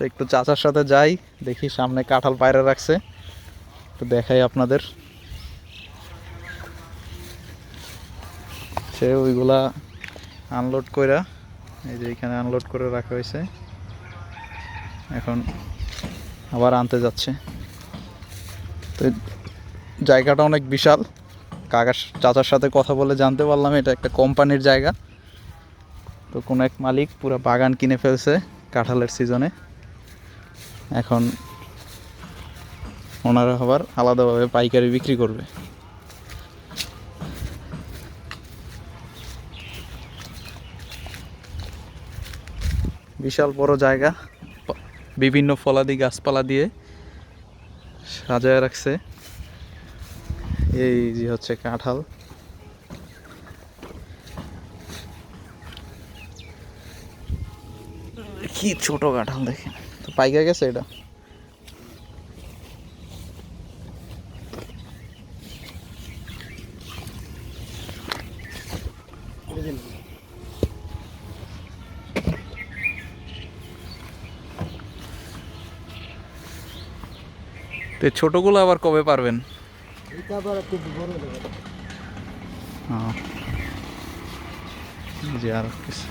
তো একটু চাচার সাথে যাই, দেখি সামনে কাঁঠাল পায়রা রাখছে। তো দেখাই আপনাদের। সে ওইগুলা আনলোড কইরা, এই যে এখানে আনলোড করে রাখা হয়েছে। এখন আবার আনতে যাচ্ছে। তো জায়গাটা অনেক বিশাল। কাকার চাচার সাথে কথা বলে জানতে পারলাম, এটা একটা কোম্পানির জায়গা। তো কোনো এক মালিক পুরো বাগান কিনে ফেলছে কাঁঠালের সিজনে এখন ওনারা আবার আলাদাভাবে পাইকারি বিক্রি করবে। বিশাল বড় জায়গা। বিভিন্ন ফলাদি গাছপালা দিয়ে সাজায় রাখছে। এই যে হচ্ছে কাঁঠাল। কি ছোট কাঁঠাল দেখেন। পাইকা গেছে এটা তো এই ছোটগুলো আবার কবে পারবেন হ্যাঁ। যে আর কিছু।